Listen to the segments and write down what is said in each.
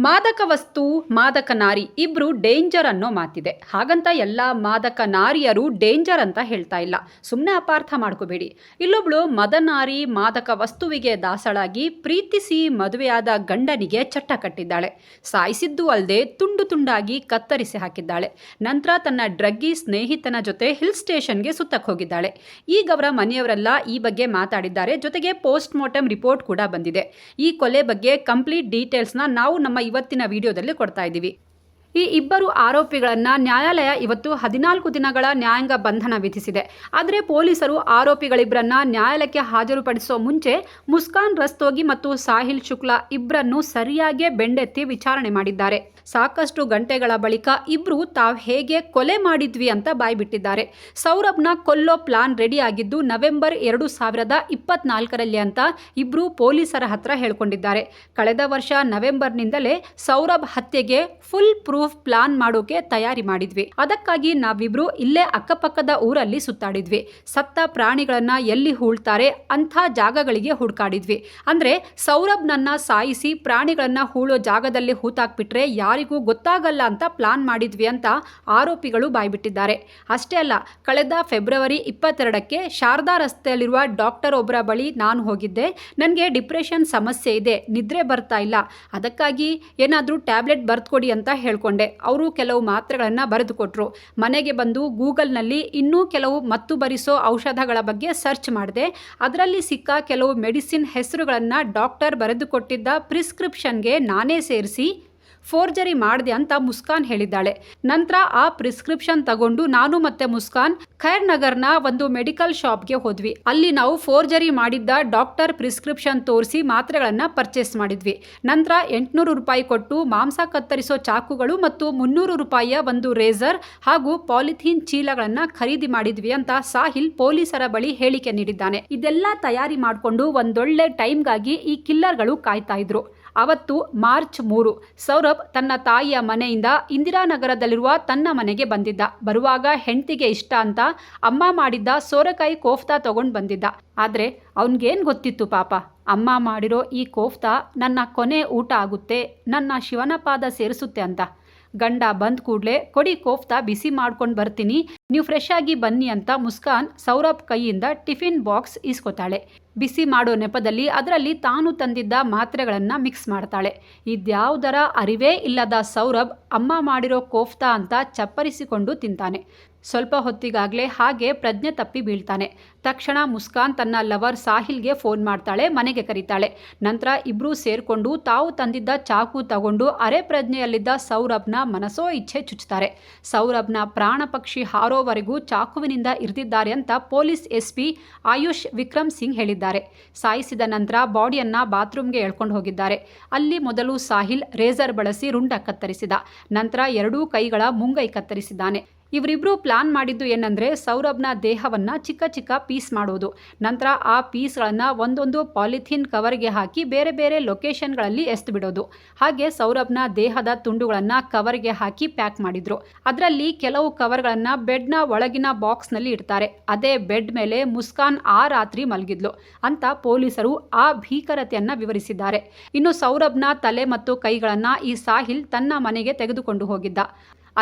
ಮಾದಕ ವಸ್ತು ಮಾದಕ ನಾರಿ ಇಬ್ರು ಡೇಂಜರ್ ಅನ್ನೋ ಮಾತಿದೆ. ಹಾಗಂತ ಎಲ್ಲ ಮಾದಕ ನಾರಿಯರು ಡೇಂಜರ್ ಅಂತ ಹೇಳ್ತಾ ಇಲ್ಲ. ಸುಮ್ಮನೆ ಅಪಾರ್ಥ ಮಾಡ್ಕೋಬೇಡಿ. ಇಲ್ಲೊಬ್ಳು ಮದನಾರಿ, ಮಾದಕ ವಸ್ತುವಿಗೆ ದಾಸಳಾಗಿ ಪ್ರೀತಿಸಿ ಮದುವೆಯಾದ ಗಂಡನಿಗೆ ಚಟ್ಟ ಕಟ್ಟಿದ್ದಾಳೆ. ಸಾಯಿಸಿದ್ದು ಅಲ್ಲದೆ ತುಂಡು ತುಂಡಾಗಿ ಕತ್ತರಿಸಿ ಹಾಕಿದ್ದಾಳೆ. ನಂತರ ತನ್ನ ಡ್ರಗ್ಗಿ ಸ್ನೇಹಿತನ ಜೊತೆ ಹಿಲ್ ಸ್ಟೇಷನ್ಗೆ ಸುತ್ತಕ್ಕೆ ಹೋಗಿದ್ದಾಳೆ. ಈಗ ಅವರ ಮನೆಯವರೆಲ್ಲ ಈ ಬಗ್ಗೆ ಮಾತಾಡಿದ್ದಾರೆ. ಜೊತೆಗೆ ಪೋಸ್ಟ್ ಮಾರ್ಟಮ್ ರಿಪೋರ್ಟ್ ಕೂಡ ಬಂದಿದೆ. ಈ ಕೊಲೆ ಬಗ್ಗೆ ಕಂಪ್ಲೀಟ್ ಡೀಟೇಲ್ಸ್ನ ನಾವು ನಮ್ಮ ಇವತ್ತಿನ ವಿಡಿಯೋದಲ್ಲಿ ಕೊಡ್ತಾ ಇದ್ದೀವಿ. ಈ ಇಬ್ಬರು ಆರೋಪಿಗಳನ್ನು ನ್ಯಾಯಾಲಯ ಇವತ್ತು ಹದಿನಾಲ್ಕು ದಿನಗಳ ನ್ಯಾಯಾಂಗ ಬಂಧನ ವಿಧಿಸಿದೆ. ಆದರೆ ಪೊಲೀಸರು ಆರೋಪಿಗಳಿಬ್ಬರನ್ನ ನ್ಯಾಯಾಲಯಕ್ಕೆ ಹಾಜರುಪಡಿಸೋ ಮುಂಚೆ ಮುಸ್ಕಾನ್ ರಸ್ತೋಗಿ ಮತ್ತು ಸಾಹಿಲ್ ಶುಕ್ಲಾ ಇಬ್ಬರನ್ನು ಸರಿಯಾಗಿ ಬೆಂಡೆತ್ತಿ ವಿಚಾರಣೆ ಮಾಡಿದ್ದಾರೆ. ಸಾಕಷ್ಟು ಗಂಟೆಗಳ ಬಳಿಕ ಇಬ್ರು ತಾವು ಹೇಗೆ ಕೊಲೆ ಮಾಡಿದ್ವಿ ಅಂತ ಬಾಯ್ಬಿಟ್ಟಿದ್ದಾರೆ. ಸೌರಭ್ನ ಕೊಲ್ಲೋ ಪ್ಲಾನ್ ರೆಡಿ ಆಗಿದ್ದು ನವೆಂಬರ್ ಎರಡು ಸಾವಿರದ ಇಪ್ಪತ್ನಾಲ್ಕರಲ್ಲಿ ಅಂತ ಇಬ್ರು ಪೊಲೀಸರ ಹತ್ರ ಹೇಳ್ಕೊಂಡಿದ್ದಾರೆ. ಕಳೆದ ವರ್ಷ ನವೆಂಬರ್ನಿಂದಲೇ ಸೌರಭ್ ಹತ್ಯೆಗೆ ಫುಲ್ ಪ್ರೂಫ್ ಪ್ಲಾನ್ ಮಾಡೋಕೆ ತಯಾರಿ ಮಾಡಿದ್ವಿ. ಅದಕ್ಕಾಗಿ ನಾವಿಬ್ರು ಇಲ್ಲೇ ಅಕ್ಕಪಕ್ಕದ ಊರಲ್ಲಿ ಸುತ್ತಾಡಿದ್ವಿ. ಸತ್ತ ಪ್ರಾಣಿಗಳನ್ನ ಎಲ್ಲಿ ಹೂಳ್ತಾರೆ ಅಂಥ ಜಾಗಗಳಿಗೆ ಹುಡುಕಾಡಿದ್ವಿ. ಅಂದ್ರೆ ಸೌರಭ್ನನ್ನ ಸಾಯಿಸಿ ಪ್ರಾಣಿಗಳನ್ನ ಹೂಳೋ ಜಾಗದಲ್ಲಿ ಹೂತಾಕ್ಬಿಟ್ರೆ ಯಾರಿಗೂ ಗೊತ್ತಾಗಲ್ಲ ಅಂತ ಪ್ಲಾನ್ ಮಾಡಿದ್ವಿ ಅಂತ ಆರೋಪಿಗಳು ಬಾಯ್ಬಿಟ್ಟಿದ್ದಾರೆ. ಅಷ್ಟೇ ಅಲ್ಲ, ಕಳೆದ ಫೆಬ್ರವರಿ ಇಪ್ಪತ್ತೆರಡಕ್ಕೆ ಶಾರದಾ ರಸ್ತೆಯಲ್ಲಿರುವ ಡಾಕ್ಟರ್ ಒಬ್ಬರ ಬಳಿ ನಾನು ಹೋಗಿದ್ದೆ. ನನಗೆ ಡಿಪ್ರೆಷನ್ ಸಮಸ್ಯೆ ಇದೆ, ನಿದ್ರೆ ಬರ್ತಾ ಇಲ್ಲ. ಅದಕ್ಕಾಗಿ ಏನಾದರೂ ಟ್ಯಾಬ್ಲೆಟ್ ಬರೆದುಕೊಡಿ ಅಂತ ಹೇಳ್ಕೊಂಡೆ. ಅವರು ಕೆಲವು ಮಾತ್ರೆಗಳನ್ನು ಬರೆದುಕೊಟ್ರು. ಮನೆಗೆ ಬಂದು ಗೂಗಲ್ನಲ್ಲಿ ಇನ್ನೂ ಕೆಲವು ಮತ್ತು ಬರಿಸೋ ಔಷಧಗಳ ಬಗ್ಗೆ ಸರ್ಚ್ ಮಾಡಿದೆ. ಅದರಲ್ಲಿ ಸಿಕ್ಕ ಕೆಲವು ಮೆಡಿಸಿನ್ ಹೆಸರುಗಳನ್ನು ಡಾಕ್ಟರ್ ಬರೆದುಕೊಟ್ಟಿದ್ದ ಪ್ರಿಸ್ಕ್ರಿಪ್ಷನ್ಗೆ ನಾನೇ ಸೇರಿಸಿ ಫೋರ್ಜರಿ ಮಾಡಿದೆ ಅಂತ ಮುಸ್ಕಾನ್ ಹೇಳಿದ್ದಾಳೆ. ನಂತರ ಆ ಪ್ರಿಸ್ಕ್ರಿಪ್ಷನ್ ತಗೊಂಡು ನಾನು ಮತ್ತೆ ಮುಸ್ಕಾನ್ ಖೈರ್ ನಗರ್ನ ಒಂದು ಮೆಡಿಕಲ್ ಶಾಪ್ಗೆ ಹೋದ್ವಿ. ಅಲ್ಲಿ ನಾವು ಫೋರ್ಜರಿ ಮಾಡಿದ್ದ ಡಾಕ್ಟರ್ ಪ್ರಿಸ್ಕ್ರಿಪ್ಷನ್ ತೋರಿಸಿ ಮಾತ್ರೆಗಳನ್ನು ಪರ್ಚೇಸ್ ಮಾಡಿದ್ವಿ. ನಂತರ ಎಂಟುನೂರು ರೂಪಾಯಿ ಕೊಟ್ಟು ಮಾಂಸ ಕತ್ತರಿಸೋ ಚಾಕುಗಳು ಮತ್ತು ಮುನ್ನೂರು ರೂಪಾಯಿಯ ಒಂದು ರೇಸರ್ ಹಾಗೂ ಪಾಲಿಥೀನ್ ಚೀಲಗಳನ್ನು ಖರೀದಿ ಮಾಡಿದ್ವಿ ಅಂತ ಸಾಹಿಲ್ ಪೊಲೀಸರ ಬಳಿ ಹೇಳಿಕೆ ನೀಡಿದ್ದಾನೆ. ಇದೆಲ್ಲ ತಯಾರಿ ಮಾಡಿಕೊಂಡು ಒಂದೊಳ್ಳೆ ಟೈಮ್ಗಾಗಿ ಈ ಕಿಲ್ಲರ್ಗಳು ಕಾಯ್ತಾ ಇದ್ರು. ಅವತ್ತು ಮಾರ್ಚ್ ಮೂರು, ಸೌರಭ್ ತನ್ನ ತಾಯಿಯ ಮನೆಯಿಂದ ಇಂದಿರಾನಗರದಲ್ಲಿರುವ ತನ್ನ ಮನೆಗೆ ಬಂದಿದ್ದ. ಬರುವಾಗ ಹೆಂಡತಿಗೆ ಇಷ್ಟ ಅಂತ ಅಮ್ಮ ಮಾಡಿದ್ದ ಸೋರೆಕಾಯಿ ಕೋಫ್ತಾ ತಗೊಂಡು ಬಂದಿದ್ದ. ಆದರೆ ಅವನಿಗೇನು ಗೊತ್ತಿತ್ತು ಪಾಪ? ಅಮ್ಮ ಮಾಡಿರೋ ಈ ಕೋಫ್ತಾ ನನ್ನ ಕೊನೆ ಊಟ ಆಗುತ್ತೆ, ನನ್ನ ಶಿವನ ಪಾದ ಸೇರಿಸುತ್ತೆ ಅಂತ. ಗಂಡ ಬಂದ್ ಕೂಡಲೇ, ಕೊಡಿ ಕೋಫ್ತಾ ಬಿಸಿ ಮಾಡ್ಕೊಂಡು ಬರ್ತೀನಿ, ನೀವು ಫ್ರೆಶ್ ಆಗಿ ಬನ್ನಿ ಅಂತ ಮುಸ್ಕಾನ್ ಸೌರಭ್ ಕೈಯಿಂದ ಟಿಫಿನ್ ಬಾಕ್ಸ್ ಈಸ್ಕೊತಾಳೆ. ಬಿಸಿ ಮಾಡೋ ನೆಪದಲ್ಲಿ ಅದರಲ್ಲಿ ತಾನು ತಂದಿದ್ದ ಮಾತ್ರೆಗಳನ್ನು ಮಿಕ್ಸ್ ಮಾಡ್ತಾಳೆ. ಇದ್ಯಾವುದರ ಅರಿವೇ ಇಲ್ಲದ ಸೌರಭ್, ಅಮ್ಮ ಮಾಡಿರೋ ಕೋಫ್ತಾ ಅಂತ ಚಪ್ಪರಿಸಿಕೊಂಡು ತಿಂತಾನೆ. ಸ್ವಲ್ಪ ಹೊತ್ತಿಗಾಗಲೇ ಹಾಗೆ ಪ್ರಜ್ಞೆ ತಪ್ಪಿ ಬೀಳ್ತಾನೆ. ತಕ್ಷಣ ಮುಸ್ಕಾನ್ ತನ್ನ ಲವರ್ ಸಾಹಿಲ್ಗೆ ಫೋನ್ ಮಾಡ್ತಾಳೆ, ಮನೆಗೆ ಕರೀತಾಳೆ. ನಂತರ ಇಬ್ಬರೂ ಸೇರಿಕೊಂಡು ತಾವು ತಂದಿದ್ದ ಚಾಕು ತಗೊಂಡು ಅರೆ ಪ್ರಜ್ಞೆಯಲ್ಲಿದ್ದ ಸೌರಭ್ನ ಮನಸೋ ಇಚ್ಛೆ ಚುಚ್ಚುತ್ತಾರೆ ಸೌರಭ್ನ ಪ್ರಾಣ ಪಕ್ಷಿ ಹಾರೋವರೆಗೂ ಚಾಕುವಿನಿಂದ ಇರಿದಿದ್ದಾರೆ ಅಂತ police S P Ayush Vikram Singh ಹೇಳಿದ್ದಾರೆ. ಸಾಯಿಸಿದ ನಂತರ ಬಾಡಿಯನ್ನ ಬಾತ್ರೂಮ್ಗೆ ಎಳ್ಕೊಂಡು ಹೋಗಿದ್ದಾರೆ. ಅಲ್ಲಿ ಮೊದಲು ಸಾಹಿಲ್ ರೇಸರ್ ಬಳಸಿ ರುಂಡ ಕತ್ತರಿಸಿದ. ನಂತರ ಎರಡೂ ಕೈಗಳ ಮುಂಗೈ ಕತ್ತರಿಸಿದ್ದಾನೆ. ಇವರಿಬ್ಬರು ಪ್ಲಾನ್ ಮಾಡಿದ್ದು ಏನಂದರೆ ಸೌರಭ್ನ ದೇಹವನ್ನು ಚಿಕ್ಕ ಚಿಕ್ಕ ಪೀಸ್ ಮಾಡೋದು. ನಂತರ ಆ ಪೀಸ್ಗಳನ್ನು ಒಂದೊಂದು ಪಾಲಿಥೀನ್ ಕವರ್ಗೆ ಹಾಕಿ ಬೇರೆ ಬೇರೆ ಲೊಕೇಶನ್ಗಳಲ್ಲಿ ಎಸ್ದು ಬಿಡೋದು ಹಾಗೆ ಸೌರಭ್ನ ದೇಹದ ತುಂಡುಗಳನ್ನು ಕವರ್ಗೆ ಹಾಕಿ ಪ್ಯಾಕ್ ಮಾಡಿದ್ರು. ಅದರಲ್ಲಿ ಕೆಲವು ಕವರ್ಗಳನ್ನು ಬೆಡ್ನ ಒಳಗಿನ ಬಾಕ್ಸ್ನಲ್ಲಿ ಇಡ್ತಾರೆ. ಅದೇ ಬೆಡ್ ಮೇಲೆ ಮುಸ್ಕಾನ್ ಆ ರಾತ್ರಿ ಮಲಗಿದ್ಲು ಅಂತ ಪೊಲೀಸರು ಆ ಭೀಕರತೆಯನ್ನು ವಿವರಿಸಿದ್ದಾರೆ. ಇನ್ನು ಸೌರಭ್ನ ತಲೆ ಮತ್ತು ಕೈಗಳನ್ನು ಈ ಸಾಹಿಲ್ ತನ್ನ ಮನೆಗೆ ತೆಗೆದುಕೊಂಡು ಹೋಗಿದ್ದ.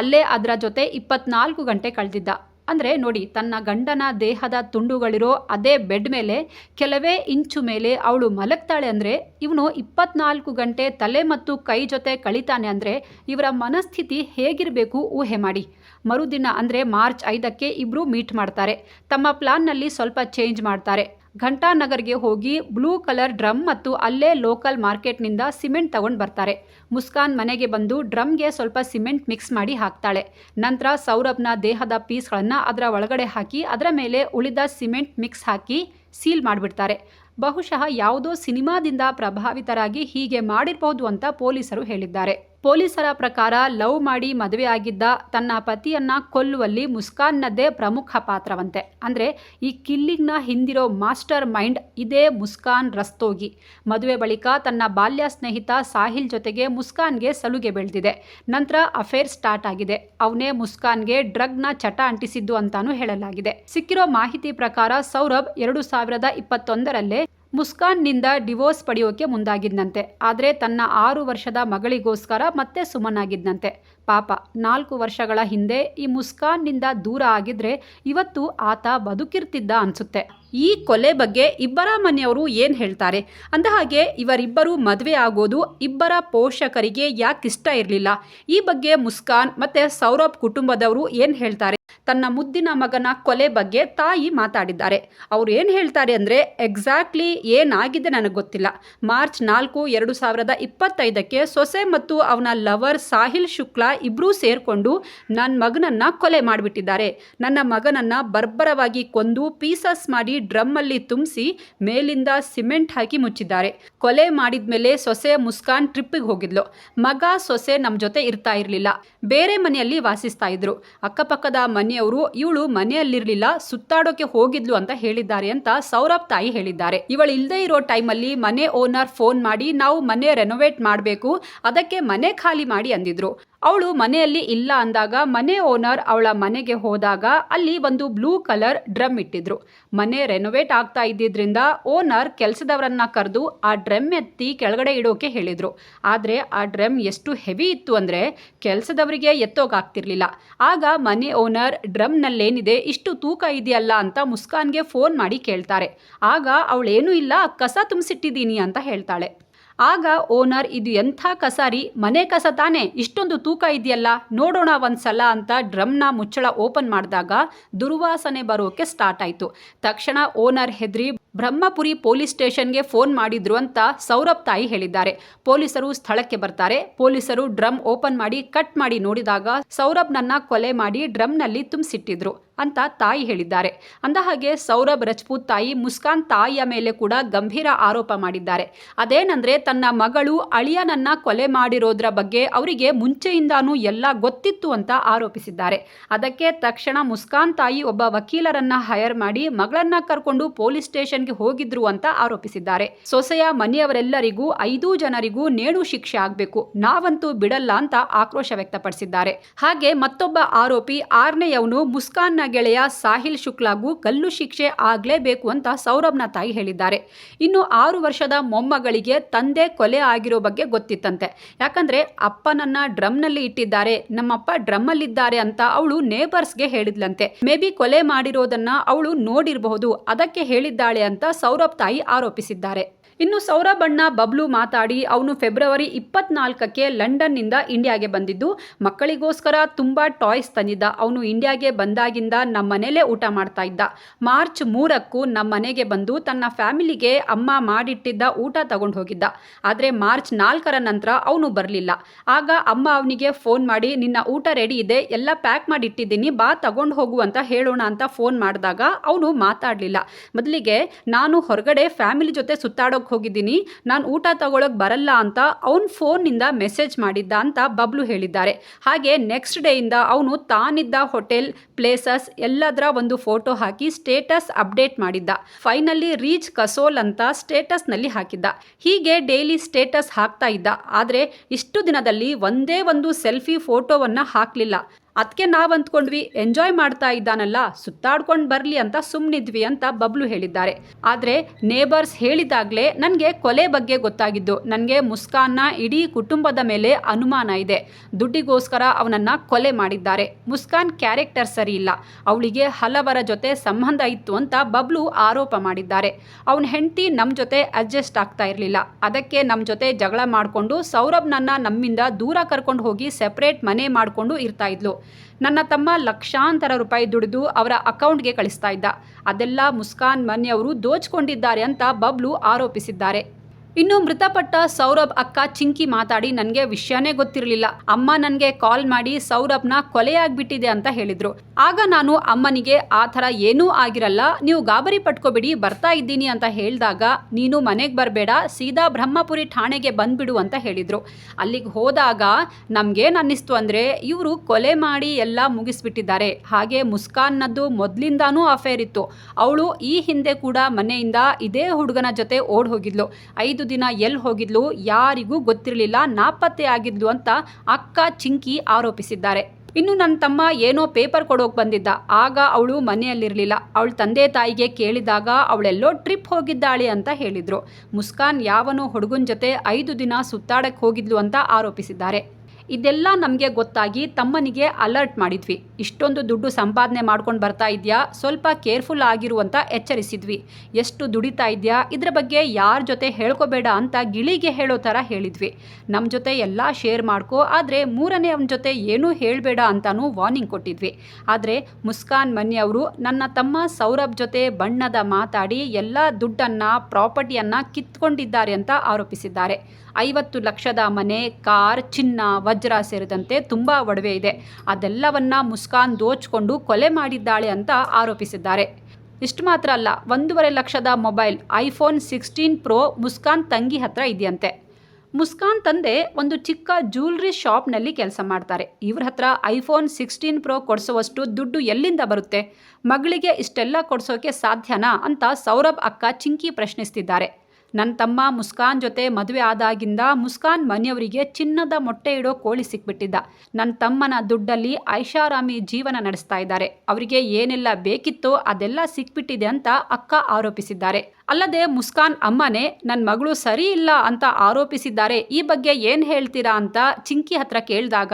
ಅಲ್ಲೇ ಅದರ ಜೊತೆ ಇಪ್ಪತ್ನಾಲ್ಕು ಗಂಟೆ ಕಳೆದಿದ್ದ. ಅಂದರೆ ನೋಡಿ, ತನ್ನ ಗಂಡನ ದೇಹದ ತುಂಡುಗಳಿರೋ ಅದೇ ಬೆಡ್ ಮೇಲೆ ಕೆಲವೇ ಇಂಚು ಮೇಲೆ ಅವಳು ಮಲಗ್ತಾಳೆ ಅಂದರೆ ಇವನು ಇಪ್ಪತ್ನಾಲ್ಕು ಗಂಟೆ ತಲೆ ಮತ್ತು ಕೈ ಜೊತೆ ಕಳಿತಾನೆ ಅಂದರೆ ಇವರ ಮನಸ್ಥಿತಿ ಹೇಗಿರಬೇಕು ಊಹೆ ಮಾಡಿ. ಮರುದಿನ ಅಂದರೆ ಮಾರ್ಚ್ ಐದಕ್ಕೆ ಇಬ್ಬರು ಮೀಟ್ ಮಾಡ್ತಾರೆ. ತಮ್ಮ ಪ್ಲಾನ್ನಲ್ಲಿ ಸ್ವಲ್ಪ ಚೇಂಜ್ ಮಾಡ್ತಾರೆ. ಘಂಟಾನಗರ್ಗೆ ಹೋಗಿ ಬ್ಲೂ ಕಲರ್ ಡ್ರಮ್ ಮತ್ತು ಅಲ್ಲೇ ಲೋಕಲ್ ಮಾರ್ಕೆಟ್ನಿಂದ ಸಿಮೆಂಟ್ ತಗೊಂಡು ಬರ್ತಾರೆ. ಮುಸ್ಕಾನ್ ಮನೆಗೆ ಬಂದು ಡ್ರಮ್ಗೆ ಸ್ವಲ್ಪ ಸಿಮೆಂಟ್ ಮಿಕ್ಸ್ ಮಾಡಿ ಹಾಕ್ತಾಳೆ. ನಂತರ ಸೌರಭ್ನ ದೇಹದ ಪೀಸ್ಗಳನ್ನು ಅದರ ಒಳಗಡೆ ಹಾಕಿ ಅದರ ಮೇಲೆ ಉಳಿದ ಸಿಮೆಂಟ್ ಮಿಕ್ಸ್ ಹಾಕಿ ಸೀಲ್ ಮಾಡಿಬಿಡ್ತಾರೆ. ಬಹುಶಃ ಯಾವುದೋ ಸಿನಿಮಾದಿಂದ ಪ್ರಭಾವಿತರಾಗಿ ಹೀಗೆ ಮಾಡಿರಬಹುದು ಅಂತ ಪೊಲೀಸರು ಹೇಳಿದ್ದಾರೆ. ಪೊಲೀಸರ ಪ್ರಕಾರ ಲವ್ ಮಾಡಿ ಮದುವೆಯಾಗಿದ್ದ ತನ್ನ ಪತಿಯನ್ನ ಕೊಲ್ಲುವಲ್ಲಿ ಮುಸ್ಕಾನ್ನದ್ದೇ ಪ್ರಮುಖ ಪಾತ್ರವಂತೆ. ಅಂದರೆ ಈ ಕಿಲ್ಲಿಂಗ್ನ ಹಿಂದಿರೋ ಮಾಸ್ಟರ್ ಮೈಂಡ್ ಇದೇ ಮುಸ್ಕಾನ್ ರಸ್ತೋಗಿ. ಮದುವೆ ಬಳಿಕ ತನ್ನ ಬಾಲ್ಯ ಸ್ನೇಹಿತ ಸಾಹಿಲ್ ಜೊತೆಗೆ ಮುಸ್ಕಾನ್ಗೆ ಸಲುಗೆ ಬೆಳೆದಿದೆ. ನಂತರ ಅಫೇರ್ ಸ್ಟಾರ್ಟ್ ಆಗಿದೆ. ಅವನೇ ಮುಸ್ಕಾನ್ಗೆ ಡ್ರಗ್ನ ಚಟ ಅಂಟಿಸಿದ್ದು ಅಂತಾನೂ ಹೇಳಲಾಗಿದೆ. ಸಿಕ್ಕಿರೋ ಮಾಹಿತಿ ಪ್ರಕಾರ ಸೌರಭ್ ಎರಡು ಸಾವಿರದ ಇಪ್ಪತ್ತೊಂದರಲ್ಲೇ ಮುಸ್ಕಾನ್ನಿಂದ ಡಿವೋರ್ಸ್ ಪಡೆಯೋಕೆ ಮುಂದಾಗಿದ್ನಂತೆ. ಆದರೆ ತನ್ನ ಆರು ವರ್ಷದ ಮಗಳಿಗೋಸ್ಕರ ಮತ್ತೆ ಸುಮ್ಮನಾಗಿದ್ದಂತೆ ಪಾಪ, ನಾಲ್ಕು ವರ್ಷಗಳ ಹಿಂದೆ ಈ ಮುಸ್ಕಾನ್ನಿಂದ ದೂರ ಆಗಿದ್ರೆ ಇವತ್ತು ಆತ ಬದುಕಿರ್ತಿದ್ದ ಅನ್ಸುತ್ತೆ. ಈ ಕೊಲೆ ಬಗ್ಗೆ ಇಬ್ಬರ ಮನೆಯವರು ಏನು ಹೇಳ್ತಾರೆ? ಅಂದಹಾಗೆ, ಇವರಿಬ್ಬರು ಮದುವೆ ಆಗೋದು ಇಬ್ಬರ ಪೋಷಕರಿಗೆ ಯಾಕೆ ಇಷ್ಟ ಇರಲಿಲ್ಲ. ಈ ಬಗ್ಗೆ ಮುಸ್ಕಾನ್ ಮತ್ತು ಸೌರಭ್ ಕುಟುಂಬದವರು ಏನು ಹೇಳ್ತಾರೆ? ತನ್ನ ಮುದ್ದಿನ ಮಗನ ಕೊಲೆ ಬಗ್ಗೆ ತಾಯಿ ಮಾತಾಡಿದ್ದಾರೆ. ಅವರು ಏನು ಹೇಳ್ತಾರೆ ಅಂದರೆ ಎಕ್ಸಾಕ್ಟ್ಲಿ ಏನಾಗಿದೆ ನನಗೆ ಗೊತ್ತಿಲ್ಲ. ಮಾರ್ಚ್ ನಾಲ್ಕು, ಎರಡು ಸಾವಿರದ ಇಪ್ಪತ್ತೈದಕ್ಕೆ ಸೊಸೆ ಮತ್ತು ಅವನ ಲವರ್ ಸಾಹಿಲ್ ಶುಕ್ಲಾ ಇಬ್ಬರೂ ಸೇರಿಕೊಂಡು ನನ್ನ ಮಗನನ್ನು ಕೊಲೆ ಮಾಡಿಬಿಟ್ಟಿದ್ದಾರೆ. ನನ್ನ ಮಗನನ್ನು ಬರ್ಬರವಾಗಿ ಕೊಂದು ಪೀಸಸ್ ಮಾಡಿ ಡ್ರಮ್ಮಲ್ಲಿ ತುಂಬಿಸಿ ಮೇಲಿಂದ ಸಿಮೆಂಟ್ ಹಾಕಿ ಮುಚ್ಚಿದ್ದಾರೆ. ಕೊಲೆ ಮಾಡಿದ ಮೇಲೆ ಸೊಸೆ ಮುಸ್ಕಾನ್ ಟ್ರಿಪ್ಪಿಗೆ ಹೋಗಿದ್ಲು. ಮಗ ಸೊಸೆ ನಮ್ಮ ಜೊತೆ ಇರ್ತಾ ಇರಲಿಲ್ಲ. ಬೇರೆ ಮನೆಯಲ್ಲಿ ವಾಸಿಸ್ತಾ ಇದ್ರು. ಅಕ್ಕಪಕ್ಕದ ಮನೆಯವರು, ಇವಳು ಮನೆಯಲ್ಲಿರಲಿಲ್ಲ, ಸುತ್ತಾಡೋಕೆ ಹೋಗಿದ್ಲು ಅಂತ ಹೇಳಿದ್ದಾರೆ ಅಂತ ಸೌರಭ್ ತಾಯಿ ಹೇಳಿದ್ದಾರೆ. ಇವಳು ಇಲ್ಲದೆ ಇರೋ ಟೈಮಲ್ಲಿ ಮನೆ ಓನರ್ ಫೋನ್ ಮಾಡಿ, ನಾವು ಮನೆ ರೆನೋವೇಟ್ ಮಾಡಬೇಕು, ಅದಕ್ಕೆ ಮನೆ ಖಾಲಿ ಮಾಡಿ ಅಂದಿದ್ರು. ಅವಳು ಮನೆಯಲ್ಲಿ ಇಲ್ಲ ಅಂದಾಗ ಮನೆ ಓನರ್ ಅವಳ ಮನೆಗೆ ಹೋದಾಗ ಅಲ್ಲಿ ಒಂದು ಬ್ಲೂ ಕಲರ್ ಡ್ರಮ್ ಇಟ್ಟಿದ್ರು. ಮನೆ ರೆನೋವೇಟ್ ಆಗ್ತಾ ಇದ್ದಿದ್ರಿಂದ ಓನರ್ ಕೆಲಸದವರನ್ನ ಕರೆದು ಆ ಡ್ರಮ್ ಎತ್ತಿ ಕೆಳಗಡೆ ಇಡೋಕೆ ಹೇಳಿದ್ರು. ಆದರೆ ಆ ಡ್ರಮ್ ಎಷ್ಟು ಹೆವಿ ಇತ್ತು ಅಂದರೆ ಕೆಲಸದವರಿಗೆ ಎತ್ತೋಗಾಗ್ತಿರ್ಲಿಲ್ಲ ಆಗ ಮನೆ ಓನರ್, ಡ್ರಮ್ನಲ್ಲೇನಿದೆ? ಇಷ್ಟು ತೂಕ ಇದೆಯಲ್ಲ? ಅಂತ ಮುಸ್ಕಾನ್ಗೆ ಫೋನ್ ಮಾಡಿ ಕೇಳ್ತಾರೆ. ಆಗ ಅವಳೇನೂ ಇಲ್ಲ, ಕಸ ತುಂಬಿಸಿಟ್ಟಿದ್ದೀನಿ ಅಂತ ಹೇಳ್ತಾಳೆ. ಆಗ ಓನರ್, ಇದು ಎಂಥ ಕಸಾರಿ? ಮನೆ ಕಸ ತಾನೇ? ಇಷ್ಟೊಂದು ತೂಕ ಇದೆಯಲ್ಲ? ನೋಡೋಣ ಒಂದ್ಸಲ ಅಂತ ಡ್ರಮ್ನ ಮುಚ್ಚಳ ಓಪನ್ ಮಾಡಿದಾಗ ದುರ್ವಾಸನೆ ಬರೋಕೆ ಸ್ಟಾರ್ಟ್ ಆಯಿತು. ತಕ್ಷಣ ಓನರ್ ಹೆದ್ರಿ, ಬ್ರಹ್ಮಪುರಿ ಪೊಲೀಸ್ ಸ್ಟೇಷನ್ಗೆ ಫೋನ್ ಮಾಡಿದ್ರು ಅಂತ ಸೌರಭ್ ತಾಯಿ ಹೇಳಿದ್ದಾರೆ. ಪೊಲೀಸರು ಸ್ಥಳಕ್ಕೆ ಬರ್ತಾರೆ. ಪೊಲೀಸರು ಡ್ರಮ್ ಓಪನ್ ಮಾಡಿ ಕಟ್ ಮಾಡಿ ನೋಡಿದಾಗ ಸೌರಭ್ನನ್ನ ಕೊಲೆ ಮಾಡಿ ಡ್ರಮ್ನಲ್ಲಿ ತುಂಬಿಸಿಟ್ಟಿದ್ರು. ಅಂತ ತಾಯಿ ಹೇಳಿದ್ದಾರೆ. ಅಂದಹಾಗೆ ಸೌರಭ್ ರಜಪೂತ್ ತಾಯಿ ಮುಸ್ಕಾನ್ ತಾಯಿಯ ಮೇಲೆ ಕೂಡ ಗಂಭೀರ ಆರೋಪ ಮಾಡಿದ್ದಾರೆ. ಅದೇನಂದ್ರೆ ತನ್ನ ಮಗಳು ಅಳಿಯನನ್ನ ಕೊಲೆ ಮಾಡಿರೋದ್ರ ಬಗ್ಗೆ ಅವರಿಗೆ ಮುಂಚೆಯಿಂದಾನೂ ಎಲ್ಲ ಗೊತ್ತಿತ್ತು ಅಂತ ಆರೋಪಿಸಿದ್ದಾರೆ. ಅದಕ್ಕೆ ತಕ್ಷಣ ಮುಸ್ಕಾನ್ ತಾಯಿ ಒಬ್ಬ ವಕೀಲರನ್ನ ಹೈರ್ ಮಾಡಿ ಮಗಳನ್ನ ಕರ್ಕೊಂಡು ಪೊಲೀಸ್ ಸ್ಟೇಷನ್ಗೆ ಹೋಗಿದ್ರು ಅಂತ ಆರೋಪಿಸಿದ್ದಾರೆ. ಸೊಸೆಯ ಮನೆಯವರೆಲ್ಲರಿಗೂ ಐದು ಜನರಿಗೂ ನೇಣು ಶಿಕ್ಷೆ ಆಗಬೇಕು. ನಾವಂತೂ ಬಿಡಲ್ಲ ಅಂತ ಆಕ್ರೋಶ ವ್ಯಕ್ತಪಡಿಸಿದ್ದಾರೆ. ಹಾಗೆ ಮತ್ತೊಬ್ಬ ಆರೋಪಿ ಆರನೆಯವನು ಮುಸ್ಕಾನ್ನ ಗೆಳೆಯ ಸಾಹಿಲ್ ಶುಕ್ಲಾಗೂ ಕಲ್ಲು ಶಿಕ್ಷೆ ಆಗಲೇಬೇಕು ಅಂತ ಸೌರಭ್ನ ತಾಯಿ ಹೇಳಿದ್ದಾರೆ. ಇನ್ನು ಆರು ವರ್ಷದ ಮೊಮ್ಮಗಳಿಗೆ ತಂದೆ ಕೊಲೆ ಆಗಿರೋ ಬಗ್ಗೆ ಗೊತ್ತಿತ್ತಂತೆ. ಯಾಕಂದ್ರೆ ಅಪ್ಪನನ್ನ ಡ್ರಮ್ನಲ್ಲಿ ಇಟ್ಟಿದ್ದಾರೆ, ನಮ್ಮಪ್ಪ ಡ್ರಮ್ಮಲ್ಲಿದ್ದಾರೆ ಅಂತ ಅವಳು ನೇಬರ್ಸ್ಗೆ ಹೇಳಿದ್ಲಂತೆ. ಮೇ ಬಿ ಕೊಲೆ ಮಾಡಿರೋದನ್ನ ಅವಳು ನೋಡಿರಬಹುದು, ಅದಕ್ಕೆ ಹೇಳಿದ್ದಾಳೆ ಅಂತ ಸೌರಭ್ ತಾಯಿ ಆರೋಪಿಸಿದ್ದಾರೆ. ಇನ್ನು ಸೌರಬಣ್ಣ ಬಬ್ಲು ಮಾತಾಡಿ, ಅವನು ಫೆಬ್ರವರಿ ಇಪ್ಪತ್ನಾಲ್ಕಕ್ಕೆ ಲಂಡನ್ನಿಂದ ಇಂಡಿಯಾಗೆ ಬಂದಿದ್ದು, ಮಕ್ಕಳಿಗೋಸ್ಕರ ತುಂಬ ಟಾಯ್ಸ್ ತಂದಿದ್ದ. ಅವನು ಇಂಡಿಯಾಗೆ ಬಂದಾಗಿಂದ ನಮ್ಮ ಮನೇಲೇ ಊಟ ಮಾಡ್ತಾ ಇದ್ದ. ಮಾರ್ಚ್ ಮೂರಕ್ಕೂ ನಮ್ಮ ಮನೆಗೆ ಬಂದು ತನ್ನ ಫ್ಯಾಮಿಲಿಗೆ ಅಮ್ಮ ಮಾಡಿಟ್ಟಿದ್ದ ಊಟ ತಗೊಂಡು ಹೋಗಿದ್ದ. ಆದರೆ ಮಾರ್ಚ್ ನಾಲ್ಕರ ನಂತರ ಅವನು ಬರಲಿಲ್ಲ. ಆಗ ಅಮ್ಮ ಅವನಿಗೆ ಫೋನ್ ಮಾಡಿ, ನಿನ್ನ ಊಟ ರೆಡಿ ಇದೆ, ಎಲ್ಲ ಪ್ಯಾಕ್ ಮಾಡಿ ಇಟ್ಟಿದ್ದೀನಿ ಬಾ ತಗೊಂಡು ಹೋಗು ಅಂತ ಹೇಳೋಣ ಅಂತ ಫೋನ್ ಮಾಡಿದಾಗ ಅವನು ಮಾತಾಡಲಿಲ್ಲ. ಮೊದಲಿಗೆ ನಾನು ಹೊರಗಡೆ ಫ್ಯಾಮಿಲಿ ಜೊತೆ ಸುತ್ತಾಡೋಕೆ ಹೋಗಿದ್ದೀನಿ. ನಾನು ಊಟ ತಗೊಳಕ್ಕೆ ಬರಲ್ಲ ಅಂತ ಅವನ ಫೋನ್ನಿಂದ ಮೆಸೇಜ್ ಮಾಡಿದ್ದ ಅಂತ ಬಬ್ಲು ಹೇಳಿದ್ದಾರೆ. ಹಾಗೆ ನೆಕ್ಸ್ಟ್ ಡೇಯಿಂದ ಅವನು ತಾನಿದ್ದ ಹೋಟೆಲ್, ಪ್ಲೇಸಸ್ ಎಲ್ಲದರ ಒಂದು ಫೋಟೋ ಹಾಕಿ ಸ್ಟೇಟಸ್ ಅಪ್ಡೇಟ್ ಮಾಡಿದ್ದ. ಫೈನಲಿ ರೀಚ್ ಕಸೋಲ್ ಅಂತ ಸ್ಟೇಟಸ್ನಲ್ಲಿ ಹಾಕಿದ್ದ. ಹೀಗೆ ಡೈಲಿ ಸ್ಟೇಟಸ್ ಹಾಕ್ತಾ ಇದ್ದ. ಆದರೆ ಇಷ್ಟು ದಿನದಲ್ಲಿ ಒಂದೇ ಒಂದು ಸೆಲ್ಫಿ ಫೋಟೋವನ್ನು ಹಾಕಲಿಲ್ಲ. ಅದಕ್ಕೆ ನಾವು ಅಂದ್ಕೊಂಡ್ವಿ ಎಂಜಾಯ್ ಮಾಡ್ತಾ ಇದ್ದಾನಲ್ಲ, ಸುತ್ತಾಡ್ಕೊಂಡು ಬರಲಿ ಅಂತ ಸುಮ್ಮನಿದ್ವಿ ಅಂತ ಬಬ್ಲು ಹೇಳಿದ್ದಾರೆ. ಆದರೆ ನೇಬರ್ಸ್ ಹೇಳಿದಾಗಲೇ ನನಗೆ ಕೊಲೆ ಬಗ್ಗೆ ಗೊತ್ತಾಗಿದ್ದು. ನನಗೆ ಮುಸ್ಕಾನ್ನ ಇಡೀ ಕುಟುಂಬದ ಮೇಲೆ ಅನುಮಾನ ಇದೆ. ದುಡ್ಡಿಗೋಸ್ಕರ ಅವನನ್ನು ಕೊಲೆ ಮಾಡಿದ್ದಾರೆ. ಮುಸ್ಕಾನ್ ಕ್ಯಾರೆಕ್ಟರ್ ಸರಿ ಇಲ್ಲ. ಅವಳಿಗೆ ಹಲವರ ಜೊತೆ ಸಂಬಂಧ ಇತ್ತು ಅಂತ ಬಬ್ಲು ಆರೋಪ ಮಾಡಿದ್ದಾರೆ. ಅವನ ಹೆಂಡತಿ ನಮ್ಮ ಜೊತೆ ಅಡ್ಜಸ್ಟ್ ಆಗ್ತಾ ಇರಲಿಲ್ಲ. ಅದಕ್ಕೆ ನಮ್ಮ ಜೊತೆ ಜಗಳ ಮಾಡಿಕೊಂಡು ಸೌರಭ್ನನ್ನ ನಮ್ಮಿಂದ ದೂರ ಕರ್ಕೊಂಡು ಹೋಗಿ ಸೆಪರೇಟ್ ಮನೆ ಮಾಡಿಕೊಂಡು ಇರ್ತಾ ಇದ್ಲು. ನನ್ನ ತಮ್ಮ ಲಕ್ಷಾಂತರ ರೂಪಾಯಿ ದುಡಿದು ಅವರ ಅಕೌಂಟ್ಗೆ ಕಳಿಸ್ತಾ ಇದ್ದ. ಅದೆಲ್ಲ ಮುಸ್ಕಾನ್ ಮನೆಯವರು ದೋಚ್ಕೊಂಡಿದ್ದಾರೆ ಅಂತ ಬಬ್ಲು ಆರೋಪಿಸಿದ್ದಾರೆ. ಇನ್ನು ಮೃತಪಟ್ಟ ಸೌರಭ್ ಅಕ್ಕ ಚಿಂಕಿ ಮಾತಾಡಿ ನನಗೆ ವಿಷಯನೇ ಗೊತ್ತಿರಲಿಲ್ಲ. ಅಮ್ಮ ನನಗೆ ಕಾಲ್ ಮಾಡಿ ಸೌರಭ್ನ ಕೊಲೆಯಾಗ್ಬಿಟ್ಟಿದೆ ಅಂತ ಹೇಳಿದ್ರು. ಆಗ ನಾನು ಅಮ್ಮನಿಗೆ ಆ ಥರ ಏನೂ ಆಗಿರಲ್ಲ, ನೀವು ಗಾಬರಿ ಪಟ್ಕೋಬೇಡಿ, ಬರ್ತಾ ಇದ್ದೀನಿ ಅಂತ ಹೇಳಿದಾಗ ನೀನು ಮನೆಗೆ ಬರಬೇಡ, ಸೀದಾ ಬ್ರಹ್ಮಪುರಿ ಠಾಣೆಗೆ ಬಂದ್ಬಿಡು ಅಂತ ಹೇಳಿದರು. ಅಲ್ಲಿಗೆ ಹೋದಾಗ ನಮಗೇನು ಅನ್ನಿಸ್ತು ಅಂದರೆ ಇವರು ಕೊಲೆ ಮಾಡಿ ಎಲ್ಲ ಮುಗಿಸ್ಬಿಟ್ಟಿದ್ದಾರೆ. ಹಾಗೆ ಮುಸ್ಕಾನ್ನದ್ದು ಮೊದಲಿಂದಾನೂ ಅಫೇರ್ ಇತ್ತು. ಅವಳು ಈ ಹಿಂದೆ ಕೂಡ ಮನೆಯಿಂದ ಇದೇ ಹುಡುಗನ ಜೊತೆ ಓಡ್ ಹೋಗಿದ್ಲು ಐದು ದಿನ ಎಲ್ಲಿ ಹೋಗಿದ್ಲು, ಯಾರಿಗೂ ಗೊತ್ತಿರಲಿಲ್ಲ, ನಾಪತ್ತೆ ಆಗಿದ್ಲು ಅಂತ ಅಕ್ಕ ಚಿಂಕಿ ಆರೋಪಿಸಿದ್ದಾರೆ. ಇನ್ನು ನನ್ನ ತಮ್ಮ ಏನೋ ಪೇಪರ್ ಕೊಡೋಕೆ ಬಂದಿದ್ದ, ಆಗ ಅವಳು ಮನೆಯಲ್ಲಿರಲಿಲ್ಲ. ಅವಳ ತಂದೆ ತಾಯಿಗೆ ಕೇಳಿದಾಗ ಅವಳೆಲ್ಲೋ ಟ್ರಿಪ್ ಹೋಗಿದ್ದಾಳೆ ಅಂತ ಹೇಳಿದ್ರು. ಮುಸ್ಕಾನ್ ಯಾವನೋ ಹುಡುಗನ ಜೊತೆ ಐದು ದಿನ ಸುತ್ತಾಡಕ್ಕೆ ಹೋಗಿದ್ಲು ಅಂತ ಆರೋಪಿಸಿದ್ದಾರೆ. ಇದೆಲ್ಲ ನಮಗೆ ಗೊತ್ತಾಗಿ ತಮ್ಮನಿಗೆ ಅಲರ್ಟ್ ಮಾಡಿದ್ವಿ. ಇಷ್ಟೊಂದು ದುಡ್ಡು ಸಂಪಾದನೆ ಮಾಡ್ಕೊಂಡು ಬರ್ತಾ ಇದೆಯಾ? ಸ್ವಲ್ಪ ಕೇರ್ಫುಲ್ ಆಗಿರುವಂತ ಎಚ್ಚರಿಸಿದ್ವಿ. ಎಷ್ಟು ದುಡಿತಾ ಇದೆಯಾ? ಇದ್ರ ಬಗ್ಗೆ ಯಾರ ಜೊತೆ ಹೇಳ್ಕೋಬೇಡ ಅಂತ ಗಿಳಿಗೆ ಹೇಳೋ ಥರ ಹೇಳಿದ್ವಿ. ನಮ್ಮ ಜೊತೆ ಎಲ್ಲ ಶೇರ್ ಮಾಡ್ಕೋ, ಆದರೆ ಮೂರನೇ ಅವನ ಜೊತೆ ಏನೂ ಹೇಳಬೇಡ ಅಂತಾನೂ ವಾರ್ನಿಂಗ್ ಕೊಟ್ಟಿದ್ವಿ. ಆದರೆ ಮುಸ್ಕಾನ್ ಮನಿ ಅವರು ನನ್ನ ತಮ್ಮ ಸೌರಭ್ ಜೊತೆ ಬಣ್ಣದ ಮಾತಾಡಿ ಎಲ್ಲ ದುಡ್ಡನ್ನು ಪ್ರಾಪರ್ಟಿಯನ್ನು ಕಿತ್ಕೊಂಡಿದ್ದಾರೆ ಅಂತ ಆರೋಪಿಸಿದ್ದಾರೆ. ಐವತ್ತು ಲಕ್ಷದ ಮನೆ, ಕಾರ್, ಚಿನ್ನ, ವಜ್ರ ಸೇರಿದಂತೆ ತುಂಬ ಒಡವೆ ಇದೆ. ಅದೆಲ್ಲವನ್ನ ಮುಸ್ಕಾನ್ ದೋಚ್ಕೊಂಡು ಕೊಲೆ ಮಾಡಿದ್ದಾಳೆ ಅಂತ ಆರೋಪಿಸಿದ್ದಾರೆ. ಇಷ್ಟು ಮಾತ್ರ ಅಲ್ಲ, ಒಂದೂವರೆ ಲಕ್ಷದ mobile, iPhone sixteen pro Muskan ತಂಗಿ ಹತ್ರ ಇದೆಯಂತೆ. ಮುಸ್ಕಾನ್ ತಂದೆ ಒಂದು ಚಿಕ್ಕ ಜ್ಯುವೆಲ್ರಿ ಶಾಪ್ನಲ್ಲಿ ಕೆಲಸ ಮಾಡ್ತಾರೆ. ಇವ್ರ ಹತ್ರ ಐಫೋನ್ ಸಿಕ್ಸ್ಟೀನ್ ಪ್ರೋ ಕೊಡಿಸುವಷ್ಟು ದುಡ್ಡು ಎಲ್ಲಿಂದ ಬರುತ್ತೆ? ಮಗಳಿಗೆ ಇಷ್ಟೆಲ್ಲ ಕೊಡಿಸೋಕೆ ಸಾಧ್ಯನಾ ಅಂತ ಸೌರಭ್ ಅಕ್ಕ ಚಿಂಕಿ ಪ್ರಶ್ನಿಸ್ತಿದ್ದಾರೆ. ನನ್ನ ತಮ್ಮ ಮುಸ್ಕಾನ್ ಜೊತೆ ಮದುವೆ ಆದಾಗಿಂದ ಮುಸ್ಕಾನ್ ಮನೆಯವರಿಗೆ ಚಿನ್ನದ ಮೊಟ್ಟೆ ಇಡೋ ಕೋಳಿ ಸಿಕ್ಬಿಟ್ಟಿದ್ದ. ನನ್ನ ತಮ್ಮನ ದುಡ್ಡಲ್ಲಿ ಐಷಾರಾಮಿ ಜೀವನ ನಡೆಸ್ತಾ ಇದ್ದಾರೆ. ಅವರಿಗೆ ಏನೆಲ್ಲ ಬೇಕಿತ್ತೋ ಅದೆಲ್ಲ ಸಿಕ್ಬಿಟ್ಟಿದೆ ಅಂತ ಅಕ್ಕ ಆರೋಪಿಸಿದ್ದಾರೆ. ಅಲ್ಲದೆ ಮುಸ್ಕಾನ್ ಅಮ್ಮನೇ ನನ್ನ ಮಗಳು ಸರಿ ಇಲ್ಲ ಅಂತ ಆರೋಪಿಸಿದ್ದಾರೆ. ಈ ಬಗ್ಗೆ ಏನು ಹೇಳ್ತೀರಾ ಅಂತ ಚಿಂಕಿ ಹತ್ರ ಕೇಳಿದಾಗ,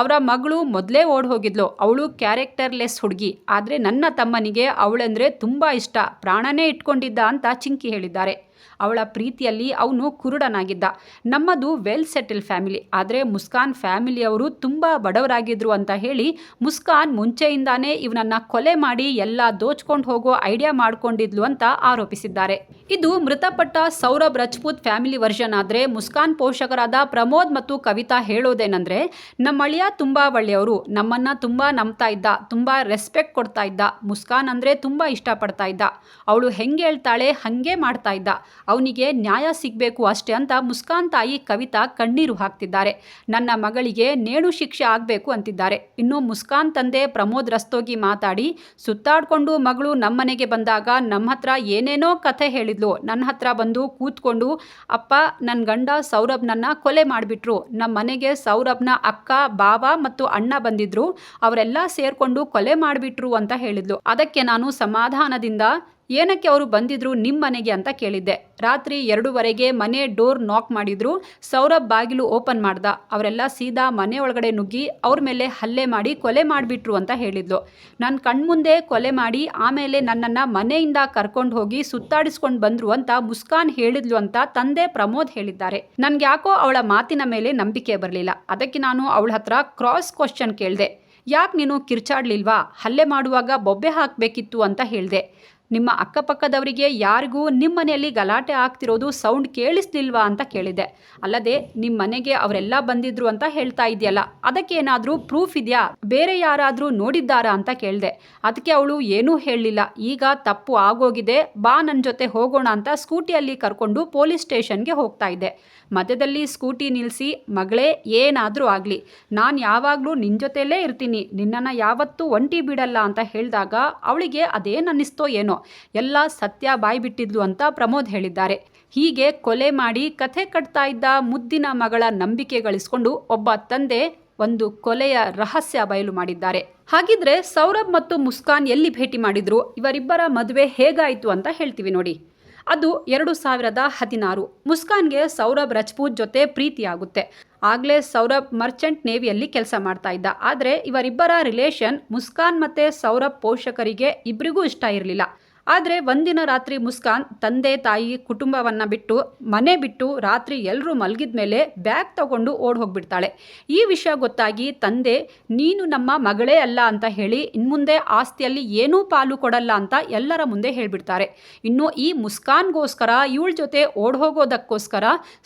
ಅವರ ಮಗಳು ಮೊದಲೇ ಓಡ್ ಹೋಗಿದ್ಲು ಅವಳು ಕ್ಯಾರೆಕ್ಟರ್ಲೆಸ್ ಹುಡುಗಿ. ಆದರೆ ನನ್ನ ತಮ್ಮನಿಗೆ ಅವಳೆಂದರೆ ತುಂಬ ಇಷ್ಟ. ಪ್ರಾಣನೇ ಇಟ್ಕೊಂಡಿದ್ದ ಅಂತ ಚಿಂಕಿ ಹೇಳಿದ್ದಾರೆ. ಅವಳ ಪ್ರೀತಿಯಲ್ಲಿ ಅವನು ಕುರುಡನಾಗಿದ್ದ. ನಮ್ಮದು ವೆಲ್ ಸೆಟಲ್ ಫ್ಯಾಮಿಲಿ. ಆದರೆ ಮುಸ್ಕಾನ್ ಫ್ಯಾಮಿಲಿಯವರು ತುಂಬ ಬಡವರಾಗಿದ್ರು ಅಂತ ಹೇಳಿ ಮುಸ್ಕಾನ್ ಮುಂಚೆಯಿಂದಾನೇ ಇವನನ್ನ ಕೊಲೆ ಮಾಡಿ ಎಲ್ಲ ದೋಚ್ಕೊಂಡು ಹೋಗೋ ಐಡಿಯಾ ಮಾಡ್ಕೊಂಡಿದ್ಲು ಅಂತ ಆರೋಪಿಸಿದ್ದಾರೆ. ಇದು ಮೃತಪಟ್ಟ ಸೌರಭ್ ರಜಪೂತ್ ಫ್ಯಾಮಿಲಿ ವರ್ಷನ್ ಆದರೆ ಮುಸ್ಕಾನ್ ಪೋಷಕರಾದ ಪ್ರಮೋದ್ ಮತ್ತು ಕವಿತಾ ಹೇಳೋದೇನೆಂದರೆ, ನಮ್ಮ ಅಳಿಯ ತುಂಬ ಒಳ್ಳೆಯವರು, ನಮ್ಮನ್ನ ತುಂಬ ನಂಬ್ತಾ ಇದ್ದ, ತುಂಬ ರೆಸ್ಪೆಕ್ಟ್ ಕೊಡ್ತಾ ಇದ್ದ, ಮುಸ್ಕಾನ್ ಅಂದರೆ ತುಂಬ ಇಷ್ಟಪಡ್ತಾ ಇದ್ದ. ಅವಳು ಹೆಂಗೆ ಹೇಳ್ತಾಳೆ ಹಾಗೆ ಮಾಡ್ತಾ ಇದ್ದ. ಅವನಿಗೆ ನ್ಯಾಯ ಸಿಗಬೇಕು ಅಷ್ಟೇ ಅಂತ ಮುಸ್ಕಾನ್ ತಾಯಿ ಕವಿತಾ ಕಣ್ಣೀರು ಹಾಕ್ತಿದ್ದಾರೆ. ನನ್ನ ಮಗಳಿಗೆ ನೇಣು ಶಿಕ್ಷೆ ಆಗಬೇಕು ಅಂತಿದ್ದಾರೆ. ಇನ್ನು ಮುಸ್ಕಾನ್ ತಂದೆ ಪ್ರಮೋದ್ ರಸ್ತೋಗಿ ಮಾತಾಡಿ, ಸುತ್ತಾಡಿಕೊಂಡು ಮಗಳು ನಮ್ಮನೆಗೆ ಬಂದಾಗ ನಮ್ಮ ಹತ್ರ ಏನೇನೋ ಕಥೆ ಹೇಳಿದ್ಲು. ನನ್ನ ಹತ್ರ ಬಂದು ಕೂತ್ಕೊಂಡು, ಅಪ್ಪ ನನ್ನ ಗಂಡ ಸೌರಭ್ನನ್ನ ಕೊಲೆ ಮಾಡಿಬಿಟ್ರು. ನಮ್ಮ ಮನೆಗೆ ಸೌರಭ್ನ ಅಕ್ಕ, ಬಾವ ಮತ್ತು ಅಣ್ಣ ಬಂದಿದ್ರು. ಅವರೆಲ್ಲ ಸೇರ್ಕೊಂಡು ಕೊಲೆ ಮಾಡಿಬಿಟ್ರು ಅಂತ ಹೇಳಿದ್ಲು. ಅದಕ್ಕೆ ನಾನು ಸಮಾಧಾನದಿಂದ ಏನಕ್ಕೆ ಅವರು ಬಂದಿದ್ರು ನಿಮ್ಮ ಮನೆಗೆ ಅಂತ ಕೇಳಿದ್ದೆ. ರಾತ್ರಿ ಎರಡೂವರೆಗೆ ಮನೆ ಡೋರ್ ನಾಕ್ ಮಾಡಿದ್ರು. ಸೌರಭ್ ಬಾಗಿಲು ಓಪನ್ ಮಾಡ್ದ. ಅವರೆಲ್ಲ ಸೀದಾ ಮನೆ ಒಳಗಡೆ ನುಗ್ಗಿ ಅವ್ರ ಮೇಲೆ ಹಲ್ಲೆ ಮಾಡಿ ಕೊಲೆ ಮಾಡಿಬಿಟ್ರು ಅಂತ ಹೇಳಿದ್ಲು. ನನ್ನ ಕಣ್ಮುಂದೆ ಕೊಲೆ ಮಾಡಿ ಆಮೇಲೆ ನನ್ನನ್ನು ಮನೆಯಿಂದ ಕರ್ಕೊಂಡು ಹೋಗಿ ಸುತ್ತಾಡಿಸ್ಕೊಂಡು ಬಂದ್ರು ಅಂತ ಮುಸ್ಕಾನ್ ಹೇಳಿದ್ಲು ಅಂತ ತಂದೆ ಪ್ರಮೋದ್ ಹೇಳಿದ್ದಾರೆ. ನನ್ಗೆ ಯಾಕೋ ಅವಳ ಮಾತಿನ ಮೇಲೆ ನಂಬಿಕೆ ಬರಲಿಲ್ಲ. ಅದಕ್ಕೆ ನಾನು ಅವಳ ಹತ್ರ ಕ್ರಾಸ್ ಕ್ವಶನ್ ಕೇಳಿದೆ. ಯಾಕೆ ನೀನು ಕಿರ್ಚಾಡ್ಲಿಲ್ವಾ? ಹಲ್ಲೆ ಮಾಡುವಾಗ ಬೊಬ್ಬೆ ಹಾಕಬೇಕಿತ್ತು ಅಂತ ಹೇಳಿದೆ. ನಿಮ್ಮ ಅಕ್ಕಪಕ್ಕದವರಿಗೆ ಯಾರಿಗೂ ನಿಮ್ಮ ಮನೆಯಲ್ಲಿ ಗಲಾಟೆ ಆಗ್ತಿರೋದು ಸೌಂಡ್ ಕೇಳಿಸ್ಲಿಲ್ವಾ ಅಂತ ಕೇಳಿದೆ. ಅಲ್ಲದೆ ನಿಮ್ಮ ಮನೆಗೆ ಅವರೆಲ್ಲ ಬಂದಿದ್ರು ಅಂತ ಹೇಳ್ತಾ ಇದೆಯಲ್ಲ ಅದಕ್ಕೆ ಏನಾದರೂ ಪ್ರೂಫ್ ಇದೆಯಾ? ಬೇರೆ ಯಾರಾದರೂ ನೋಡಿದ್ದಾರಾ ಅಂತ ಕೇಳಿದೆ. ಅದಕ್ಕೆ ಅವಳು ಏನೂ ಹೇಳಲಿಲ್ಲ. ಈಗ ತಪ್ಪು ಆಗೋಗಿದೆ, ಬಾ ನನ್ನ ಜೊತೆ ಹೋಗೋಣ ಅಂತ ಸ್ಕೂಟಿಯಲ್ಲಿ ಕರ್ಕೊಂಡು ಪೊಲೀಸ್ ಸ್ಟೇಷನ್ಗೆ ಹೋಗ್ತಾ ಇದ್ದೆ. ಮಧ್ಯದಲ್ಲಿ ಸ್ಕೂಟಿ ನಿಲ್ಲಿಸಿ ಮಗಳೇ ಏನಾದರೂ ಆಗಲಿ, ನಾನು ಯಾವಾಗಲೂ ನಿನ್ನ ಜೊತೆಲೇ ಇರ್ತೀನಿ, ನಿನ್ನನ್ನು ಯಾವತ್ತೂ ಒಂಟಿ ಬಿಡಲ್ಲ ಅಂತ ಹೇಳಿದಾಗ ಅವಳಿಗೆ ಅದೇನು ಅನ್ನಿಸ್ತೋ ಏನೋ. ಎಲ್ಲ ಸತ್ಯ ಬಾಯ್ಬಿಟ್ಟಿದ್ಲು ಅಂತ ಪ್ರಮೋದ್ ಹೇಳಿದ್ದಾರೆ. ಹೀಗೆ ಕೊಲೆ ಮಾಡಿ ಕಥೆ ಕಟ್ತಾ ಇದ್ದ ಮುದ್ದಿನ ಮಗಳ ನಂಬಿಕೆ ಗಳಿಸ್ಕೊಂಡು ಒಬ್ಬ ತಂದೆ ಒಂದು ಕೊಲೆಯ ರಹಸ್ಯ ಬಯಲು ಮಾಡಿದ್ದಾರೆ. ಹಾಗಿದ್ರೆ ಸೌರಭ್ ಮತ್ತು ಮುಸ್ಕಾನ್ ಎಲ್ಲಿ ಭೇಟಿ ಮಾಡಿದ್ರು? ಇವರಿಬ್ಬರ ಮದುವೆ ಹೇಗಾಯಿತು ಅಂತ ಹೇಳ್ತೀವಿ ನೋಡಿ. ಅದು ಎರಡು ಸಾವಿರದ ಹದಿನಾರು. ಮುಸ್ಕಾನ್ಗೆ ಸೌರಭ್ ರಜಪೂತ್ ಜೊತೆ ಪ್ರೀತಿಯಾಗುತ್ತೆ. ಆಗಲೇ ಸೌರಭ್ ಮರ್ಚೆಂಟ್ ನೇವಿಯಲ್ಲಿ ಕೆಲಸ ಮಾಡ್ತಾ ಇದ್ದ. ಆದರೆ ಇವರಿಬ್ಬರ ರಿಲೇಷನ್ ಮುಸ್ಕಾನ್ ಮತ್ತು ಸೌರಭ್ ಪೋಷಕರಿಗೆ ಇಬ್ಬರಿಗೂ ಇಷ್ಟ ಇರಲಿಲ್ಲ. ಆದರೆ ಒಂದಿನ ರಾತ್ರಿ ಮುಸ್ಕಾನ್ ತಂದೆ ತಾಯಿ ಕುಟುಂಬವನ್ನು ಬಿಟ್ಟು ಮನೆ ಬಿಟ್ಟು ರಾತ್ರಿ ಎಲ್ಲರೂ ಮಲಗಿದ ಮೇಲೆ ಬ್ಯಾಗ್ ತಗೊಂಡು ಓಡಿ ಹೋಗ್ಬಿಡ್ತಾಳೆ. ಈ ವಿಷಯ ಗೊತ್ತಾಗಿ ತಂದೆ, ನೀನು ನಮ್ಮ ಮಗಳೇ ಅಲ್ಲ ಅಂತ ಹೇಳಿ ಇನ್ಮುಂದೆ ಆಸ್ತಿಯಲ್ಲಿ ಏನೂ ಪಾಲು ಕೊಡಲ್ಲ ಅಂತ ಎಲ್ಲರ ಮುಂದೆ ಹೇಳಿಬಿಡ್ತಾರೆ. ಇನ್ನು ಈ ಮುಸ್ಕಾನ್ಗೋಸ್ಕರ, ಇವಳ ಜೊತೆ ಓಡ್ ಹೋಗೋದಕ್ಕೋಸ್ಕರ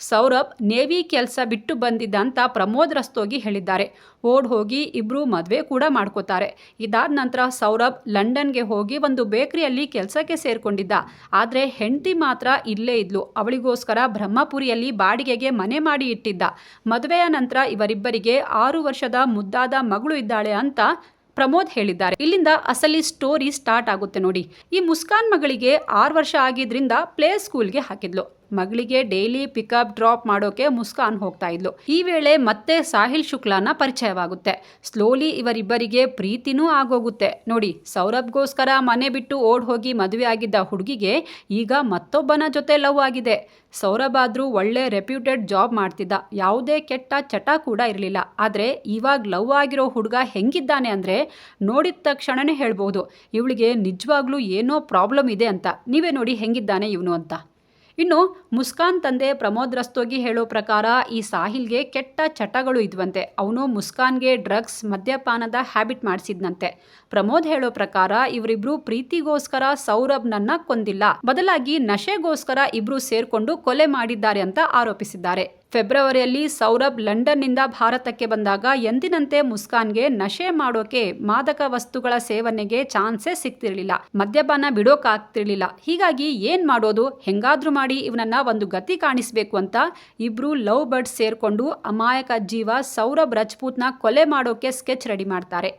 ಸೌರಭ್ ನೇವಿ ಕೆಲಸ ಬಿಟ್ಟು ಬಂದಿದ್ದ ಅಂತ ಪ್ರಮೋದ್ ರಸ್ತೋಗಿ ಹೇಳಿದ್ದಾರೆ. ಓಡ್ ಹೋಗಿ ಇಬ್ಬರು ಮದುವೆ ಕೂಡ ಮಾಡ್ಕೋತಾರೆ. ಇದಾದ ನಂತರ ಸೌರಭ್ ಲಂಡನ್ಗೆ ಹೋಗಿ ಒಂದು ಬೇಕರಿಯಲ್ಲಿ ಕೆಲಸಕ್ಕೆ ಸೇರಿಕೊಂಡಿದ್ದ. ಆದರೆ ಹೆಂಡತಿ ಮಾತ್ರ ಇಲ್ಲೇ ಇದ್ಲು. ಅವಳಿಗೋಸ್ಕರ ಬ್ರಹ್ಮಪುರಿಯಲ್ಲಿ ಬಾಡಿಗೆಗೆ ಮನೆ ಮಾಡಿ ಇಟ್ಟಿದ್ದ. ಮದುವೆಯ ನಂತರ ಇವರಿಬ್ಬರಿಗೆ ಆರು ವರ್ಷದ ಮುದ್ದಾದ ಮಗಳು ಇದ್ದಾಳೆ ಅಂತ ಪ್ರಮೋದ್ ಹೇಳಿದ್ದಾರೆ. ಇಲ್ಲಿಂದ ಅಸಲಿ ಸ್ಟೋರಿ ಸ್ಟಾರ್ಟ್ ಆಗುತ್ತೆ ನೋಡಿ. ಈ ಮುಸ್ಕಾನ್ ಮಗಳಿಗೆ ಆರು ವರ್ಷ ಆಗಿದ್ರಿಂದ ಪ್ಲೇ ಸ್ಕೂಲ್ಗೆ ಹಾಕಿದ್ಲು. ಮಗಳಿಗೆ ಡೈಲಿ ಪಿಕಪ್ ಡ್ರಾಪ್ ಮಾಡೋಕೆ ಮುಸ್ಕಾನ್ ಹೋಗ್ತಾ ಇದ್ಲು. ಈ ವೇಳೆ ಮತ್ತೆ ಸಾಹಿಲ್ ಶುಕ್ಲಾನ ಪರಿಚಯವಾಗುತ್ತೆ. ಸ್ಲೋಲಿ ಇವರಿಬ್ಬರಿಗೆ ಪ್ರೀತಿನೂ ಆಗೋಗುತ್ತೆ. ನೋಡಿ, ಸೌರಭ್ಗೋಸ್ಕರ ಮನೆ ಬಿಟ್ಟು ಓಡ್ ಹೋಗಿ ಮದುವೆ ಆಗಿದ್ದ ಹುಡುಗಿಗೆ ಈಗ ಮತ್ತೊಬ್ಬನ ಜೊತೆ ಲವ್ ಆಗಿದೆ. ಸೌರಭ್ ಆದ್ರೂ ಒಳ್ಳೆ ರೆಪ್ಯೂಟೆಡ್ ಜಾಬ್ ಮಾಡ್ತಿದ್ದ. ಯಾವುದೇ ಕೆಟ್ಟ ಚಟ ಕೂಡ ಇರಲಿಲ್ಲ. ಆದರೆ ಇವಾಗ ಲವ್ ಆಗಿರೋ ಹುಡುಗ ಹೆಂಗಿದ್ದಾನೆ ಅಂದರೆ ನೋಡಿದ ತಕ್ಷಣನೇ ಹೇಳ್ಬೋದು ಇವಳಿಗೆ ನಿಜವಾಗ್ಲೂ ಏನೋ ಪ್ರಾಬ್ಲಮ್ ಇದೆ ಅಂತ. ನೀವೇ ನೋಡಿ ಹೆಂಗಿದ್ದಾನೆ ಇವನು ಅಂತ. ಇನ್ನು ಮುಸ್ಕಾನ್ ತಂದೆ ಪ್ರಮೋದ್ ರಸ್ತೋಗಿ ಹೇಳೋ ಪ್ರಕಾರ ಈ ಸಾಹಿಲ್ಗೆ ಕೆಟ್ಟ ಚಟಗಳು ಇದ್ವಂತೆ. ಅವನು ಮುಸ್ಕಾನ್ಗೆ ಡ್ರಗ್ಸ್, ಮದ್ಯಪಾನದ ಹ್ಯಾಬಿಟ್ ಮಾಡಿಸಿದ್ನಂತೆ. ಪ್ರಮೋದ್ ಹೇಳೋ ಪ್ರಕಾರ ಇವರಿಬ್ರು ಪ್ರೀತಿಗೋಸ್ಕರ ಸೌರಭ್ನನ್ನ ಕೊಂದಿಲ್ಲ. ಬದಲಾಗಿ ನಶೆಗೋಸ್ಕರ ಇಬ್ರು ಸೇರ್ಕೊಂಡು ಕೊಲೆ ಮಾಡಿದ್ದಾರೆ ಅಂತ ಆರೋಪಿಸಿದ್ದಾರೆ. ಫೆಬ್ರವರಿಯಲ್ಲಿ ಸೌರಭ್ ಲಂಡನ್ನಿಂದ ಭಾರತಕ್ಕೆ ಬಂದಾಗ ಎಂದಿನಂತೆ ಮುಸ್ಕಾನ್ಗೆ ನಶೆ ಮಾಡೋಕೆ ಮಾದಕ ವಸ್ತುಗಳ ಸೇವನೆಗೆ ಚಾನ್ಸೇ ಸಿಗ್ತಿರ್ಲಿಲ್ಲ, ಮದ್ಯಪಾನ ಬಿಡೋಕಾಗ್ತಿರ್ಲಿಲ್ಲ. ಹೀಗಾಗಿ ಏನ್ ಮಾಡೋದು? ಹೆಂಗಾದ್ರೂ ಮಾಡಿ ಇವನನ್ನ ಒಂದು ಗತಿ ಕಾಣಿಸ್ಬೇಕು ಅಂತ ಇಬ್ರು ಲವ್ ಬರ್ಡ್ ಸೇರ್ಕೊಂಡು ಅಮಾಯಕ ಜೀವ ಸೌರಭ್ ರಜಪೂತ್ನ ಕೊಲೆ ಮಾಡೋಕೆ ಸ್ಕೆಚ್ ರೆಡಿ ಮಾಡ್ತಾರೆ.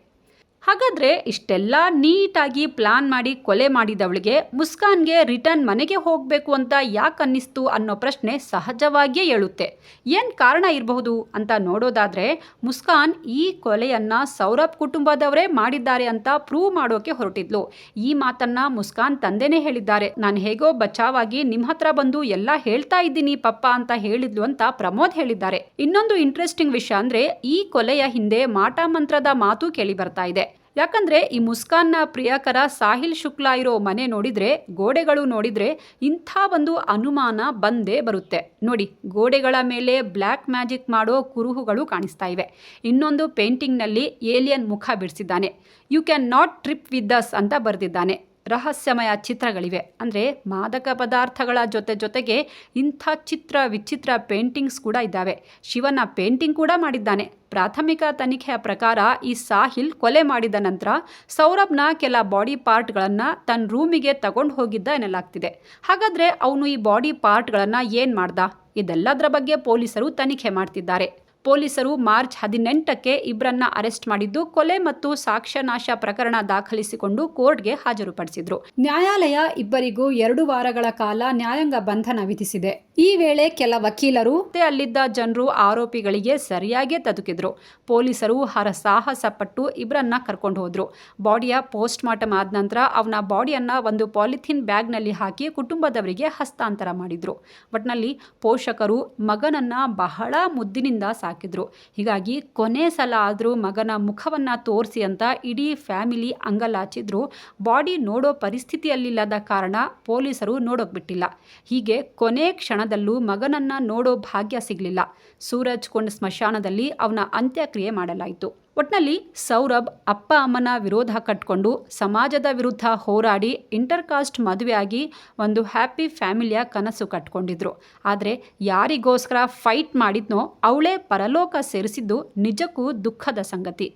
ಹಾಗಾದ್ರೆ ಇಷ್ಟೆಲ್ಲ ನೀಟಾಗಿ ಪ್ಲಾನ್ ಮಾಡಿ ಕೊಲೆ ಮಾಡಿದವಳಿಗೆ ಮುಸ್ಕಾನ್ಗೆ ರಿಟರ್ನ್ ಮನೆಗೆ ಹೋಗಬೇಕು ಅಂತ ಯಾಕೆ ಅನ್ನಿಸ್ತು ಅನ್ನೋ ಪ್ರಶ್ನೆ ಸಹಜವಾಗಿಯೇ ಹೇಳುತ್ತೆ ಏನು ಕಾರಣ ಇರಬಹುದು ಅಂತ ನೋಡೋದಾದರೆ ಮುಸ್ಕಾನ್ ಈ ಕೊಲೆಯನ್ನು ಸೌರಭ್ ಕುಟುಂಬದವರೇ ಮಾಡಿದ್ದಾರೆ ಅಂತ ಪ್ರೂವ್ ಮಾಡೋಕೆ ಹೊರಟಿದ್ಲು. ಈ ಮಾತನ್ನು ಮುಸ್ಕಾನ್ ತಂದೆನೇ ಹೇಳಿದ್ದಾರೆ. ನಾನು ಹೇಗೋ ಬಚಾವಾಗಿ ನಿಮ್ಮ ಹತ್ರ ಬಂದು ಎಲ್ಲ ಹೇಳ್ತಾ ಇದ್ದೀನಿ ಪಪ್ಪ ಅಂತ ಹೇಳಿದ್ಲು ಅಂತ ಪ್ರಮೋದ್ ಹೇಳಿದ್ದಾರೆ. ಇನ್ನೊಂದು ಇಂಟ್ರೆಸ್ಟಿಂಗ್ ವಿಷಯ ಅಂದರೆ ಈ ಕೊಲೆಯ ಹಿಂದೆ ಮಾಟ ಮಂತ್ರದ ಮಾತು ಕೇಳಿ ಬರ್ತಾ ಇದೆ. ಯಾಕಂದ್ರೆ ಈ ಮುಸ್ಕಾನ್ನ ಪ್ರಿಯಕರ ಸಾಹಿಲ್ ಶುಕ್ಲಾ ಇರೋ ಮನೆ ನೋಡಿದ್ರೆ, ಗೋಡೆಗಳು ನೋಡಿದ್ರೆ ಇಂಥ ಒಂದು ಅನುಮಾನ ಬಂದೇ ಬರುತ್ತೆ. ನೋಡಿ, ಗೋಡೆಗಳ ಮೇಲೆ ಬ್ಲ್ಯಾಕ್ ಮ್ಯಾಜಿಕ್ ಮಾಡೋ ಕುರುಹುಗಳು ಕಾಣಿಸ್ತಾ ಇವೆ. ಇನ್ನೊಂದು ಪೇಂಟಿಂಗ್ನಲ್ಲಿ ಏಲಿಯನ್ ಮುಖ ಬಿಡಿಸಿದ್ದಾನೆ. You can not trip with thus ಅಂತ ಬರೆದಿದ್ದಾನೆ. ರಹಸ್ಯಮಯ ಚಿತ್ರಗಳಿವೆ. ಅಂದರೆ ಮಾದಕ ಪದಾರ್ಥಗಳ ಜೊತೆ ಜೊತೆಗೆ ಇಂಥ ಚಿತ್ರ, ವಿಚಿತ್ರ ಪೇಂಟಿಂಗ್ಸ್ ಕೂಡ ಇದ್ದಾವೆ. ಶಿವನ ಪೇಂಟಿಂಗ್ ಕೂಡ ಮಾಡಿದ್ದಾನೆ. ಪ್ರಾಥಮಿಕ ತನಿಖೆಯ ಪ್ರಕಾರ ಈ ಸಾಹಿಲ್ ಕೊಲೆ ಮಾಡಿದ ನಂತರ ಸೌರಭ್ನ ಕೆಲ ಬಾಡಿ ಪಾರ್ಟ್ಗಳನ್ನು ತನ್ನ ರೂಮಿಗೆ ತಗೊಂಡು ಹೋಗಿದ್ದ ಎನ್ನಲಾಗ್ತಿದೆ. ಹಾಗಾದರೆ ಅವನು ಈ ಬಾಡಿ ಪಾರ್ಟ್ಗಳನ್ನು ಏನು ಮಾಡ್ದ? ಇದೆಲ್ಲದರ ಬಗ್ಗೆ ಪೊಲೀಸರು ತನಿಖೆ ಮಾಡ್ತಿದ್ದಾರೆ. ಪೊಲೀಸರು ಮಾರ್ಚ್ ಹದಿನೆಂಟಕ್ಕೆ ಇಬ್ರನ್ನ ಅರೆಸ್ಟ್ ಮಾಡಿದ್ದು, ಕೊಲೆ ಮತ್ತು ಸಾಕ್ಷ್ಯನಾಶ ಪ್ರಕರಣ ದಾಖಲಿಸಿಕೊಂಡು ಕೋರ್ಟ್ಗೆ ಹಾಜರುಪಡಿಸಿದ್ರು. ನ್ಯಾಯಾಲಯ ಇಬ್ಬರಿಗೂ ಎರಡು ವಾರಗಳ ಕಾಲ ನ್ಯಾಯಾಂಗ ಬಂಧನ ವಿಧಿಸಿದೆ. ಈ ವೇಳೆ ಕೆಲ ವಕೀಲರು ಅಲ್ಲಿದ್ದ ಜನರು ಆರೋಪಿಗಳಿಗೆ ಸರಿಯಾಗಿ ತದುಕಿದ್ರು ಪೊಲೀಸರು ಹರಸಾಹಸ ಪಟ್ಟು ಇಬ್ರನ್ನ ಕರ್ಕೊಂಡು ಹೋದ್ರು. ಬಾಡಿಯ ಪೋಸ್ಟ್ ಮಾರ್ಟಮ್ ಆದ ನಂತರ ಅವನ ಬಾಡಿಯನ್ನ ಒಂದು ಪಾಲಿಥಿನ್ ಬ್ಯಾಗ್ನಲ್ಲಿ ಹಾಕಿ ಕುಟುಂಬದವರಿಗೆ ಹಸ್ತಾಂತರ ಮಾಡಿದ್ರು. ಒಟ್ನಲ್ಲಿ ಪೋಷಕರು ಮಗನನ್ನ ಬಹಳ ಮುದ್ದಿನಿಂದ ಸಾಕಿದ್ರು ಹೀಗಾಗಿ ಕೊನೆ ಸಲ ಆದರೂ ಮಗನ ಮುಖವನ್ನು ತೋರಿಸಿ ಅಂತ ಇಡೀ ಫ್ಯಾಮಿಲಿ ಅಂಗಲಾಚಿದ್ರು. ಬಾಡಿ ನೋಡೋ ಪರಿಸ್ಥಿತಿಯಲ್ಲಿಲ್ಲದ ಕಾರಣ ಪೊಲೀಸರು ನೋಡೋಕೆ ಬಿಟ್ಟಿಲ್ಲ ಹೀಗೆ ಕೊನೆ ಕ್ಷಣದಲ್ಲೂ ಮಗನನ್ನ ನೋಡೋ ಭಾಗ್ಯ ಸಿಗಲಿಲ್ಲ. ಸೂರಜ್ ಕೊಂಡ್ ಸ್ಮಶಾನದಲ್ಲಿ ಅವನ ಅಂತ್ಯಕ್ರಿಯೆ ಮಾಡಲಾಯಿತು. ಒಟ್ನಲ್ಲಿ ಸೌರಭ್ ಅಪ್ಪ ಅಮ್ಮನ ವಿರೋಧ ಕಟ್ಕೊಂಡು ಸಮಾಜದ ವಿರುದ್ಧ ಹೋರಾಡಿ ಇಂಟರ್ಕಾಸ್ಟ್ ಮದುವೆಯಾಗಿ ಒಂದು ಹ್ಯಾಪಿ ಫ್ಯಾಮಿಲಿಯ ಕನಸು ಕಟ್ಕೊಂಡಿದ್ರು. ಆದರೆ ಯಾರಿಗೋಸ್ಕರ ಫೈಟ್ ಮಾಡಿದ್ನೋ ಅವಳೇ ಪರಲೋಕ ಸೇರಿಸಿದ್ದು ನಿಜಕ್ಕೂ ದುಃಖದ ಸಂಗತಿ.